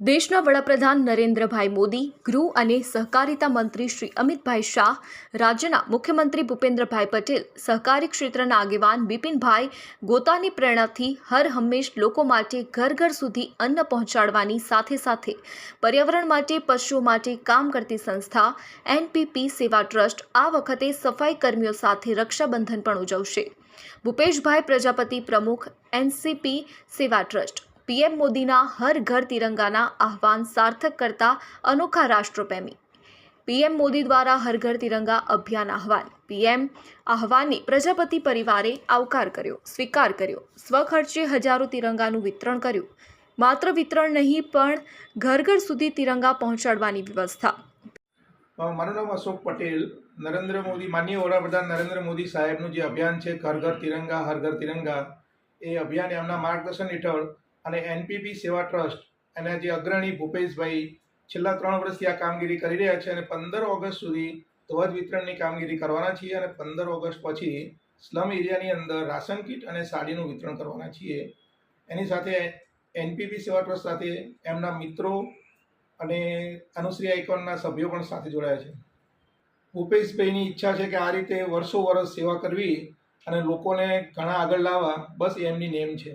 દેશના વડાપ્રધાન નરેન્દ્રભાઈ મોદી, ગૃહ અને સહકારિતા મંત્રી શ્રી અમિતભાઈ શાહ, રાજ્યના મુખ્યમંત્રી ભૂપેન્દ્રભાઈ પટેલ, સહકારી ક્ષેત્રના આગેવાન બિપિનભાઈ ગોતાની પ્રેરણાથી હર હંમેશ લોકો માટે ઘર ઘર સુધી અન્ન પહોંચાડવાની સાથે સાથે પર્યાવરણ માટે, પશુઓ માટે કામ કરતી સંસ્થા એનપીપી સેવા ટ્રસ્ટ આ વખતે સફાઈ કર્મીઓ સાથે રક્ષાબંધન પણ ઉજવશે. ભૂપેશભાઈ પ્રજાપતિ પ્રમુખ એનસીપી સેવા ટ્રસ્ટ પીએમ મોદીના હર ઘર તિરંગાના આહવાન સાર્થક કરતા અનોખા રાષ્ટ્રપ્રેમી. પીએમ મોદી દ્વારા હર ઘર તિરંગા અભિયાન આહવાન. પીએમ આહવાનની પ્રજાપતિ પરિવારે આવકાર કર્યો, સ્વીકાર કર્યો. સ્વખર્ચે હજારો તિરંગાનું વિતરણ કર્યું. માત્ર વિતરણ નહીં, પણ ઘર ઘર સુધી તિરંગા પહોંચાડવાની વ્યવસ્થા. મારું નામ અશોક પટેલ. નરેન્દ્ર મોદી, માનનીય વડાપ્રધાન નરેન્દ્ર મોદી સાહેબનું જે અભિયાન છે, ઘર ઘર તિરંગા, હર ઘર તિરંગા, એ અભિયાન એમના માર્ગદર્શન હેઠળ અને એનપીપી સેવા ટ્રસ્ટ એના જે અગ્રણી ભૂપેશભાઈ છેલ્લા ત્રણ વર્ષથી આ કામગીરી કરી રહ્યા છે અને પંદર ઓગસ્ટ સુધી ધ્વજ વિતરણની કામગીરી કરવાના છીએ અને પંદર ઓગસ્ટ પછી સ્લમ એરિયાની અંદર રાશન કીટ અને સાડીનું વિતરણ કરવાના છીએ. એની સાથે એનપીપી સેવા ટ્રસ્ટ સાથે એમના મિત્રો અને અનુશ્રી આઇકોનના સભ્યો પણ સાથે જોડાયા છે. ભૂપેશભાઈની ઈચ્છા છે કે આ રીતે વર્ષો વર્ષ સેવા કરવી અને લોકોને ઘણા આગળ લાવવા બસ એમની નેમ છે.